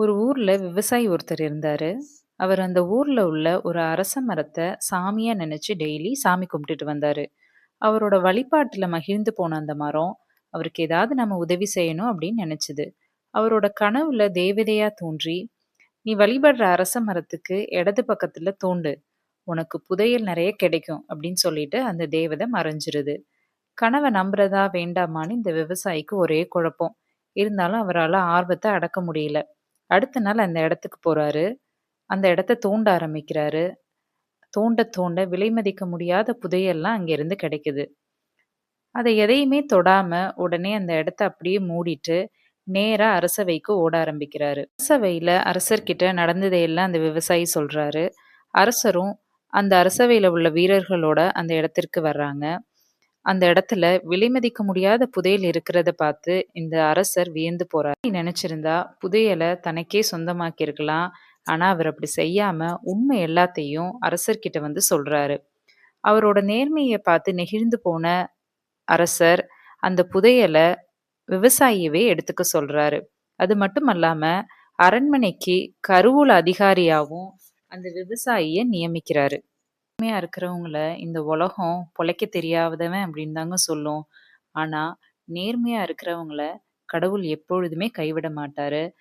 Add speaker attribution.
Speaker 1: ஒரு ஊரில் விவசாயி ஒருத்தர் இருந்தார் அவர் அந்த ஊரில் உள்ள ஒரு அரச மரத்தை சாமியாக நினச்சி டெய்லி சாமி கும்பிட்டுட்டு வந்தார் அவரோட வழிபாட்டில் மகிழ்ந்து போன அந்த மரம், அவருக்கு ஏதாவது நம்ம உதவி செய்யணும் அப்படின்னு நினச்சிது அவரோட கனவுல தேவதையாக தோன்றி, "நீ வழிபடுற அரச மரத்துக்கு இடது பக்கத்தில் தோண்டு. உனக்கு புதையல் நிறைய கிடைக்கும்" அப்படின்னு சொல்லிட்டு அந்த தேவதை மறைஞ்சிருது. கனவை நம்புறதா வேண்டாமான்னு இந்த விவசாயிக்கு ஒரே குழப்பம். இருந்தாலும் அவரால் ஆர்வத்தை அடக்க முடியல. அடுத்த நாள் அந்த இடத்துக்கு போறாரு. அந்த இடத்த தோண்ட ஆரம்பிக்கிறாரு. தோண்ட தோண்ட விலை மதிக்க முடியாத புதையெல்லாம் அங்கிருந்து கிடைக்குது. அதை எதையுமே தொடாம உடனே அந்த இடத்த அப்படியே மூடிட்டு, நேராக அரசவைக்கு ஓட ஆரம்பிக்கிறாரு. அரசவையில் அரசர்கிட்ட நடந்ததையெல்லாம் அந்த விவசாயி சொல்றாரு. அரசரும் அந்த அரசவையில் உள்ள வீரர்களோட அந்த இடத்திற்கு வர்றாங்க. அந்த இடத்துல விலை மதிக்க முடியாத புதையல் இருக்கிறத பார்த்து இந்த அரசர் வியந்து போறார். நினைச்சிருந்தா புதையலை தனக்கே சொந்தமாக்கியிருக்கலாம். ஆனா அவர் அப்படி செய்யாம உண்மை எல்லாத்தையும் அரசர்கிட்ட வந்து சொல்றாரு. அவரோட நேர்மையை பார்த்து நெகிழ்ந்து போன அரசர் அந்த புதையலை விவசாயியவே எடுத்துக்க சொல்றாரு. அது மட்டுமல்லாம அரண்மனைக்கு கருவூல அதிகாரியாவும் அந்த விவசாயிய நியமிக்கிறாரு. நேர்மையா இருக்கிறவங்கள இந்த உலகம் பொழைக்க தெரியாதவன் அப்படின்னு தாங்க சொல்லும். ஆனா நேர்மையா இருக்கிறவங்கள கடவுள் எப்பொழுதுமே கைவிட மாட்டாரு.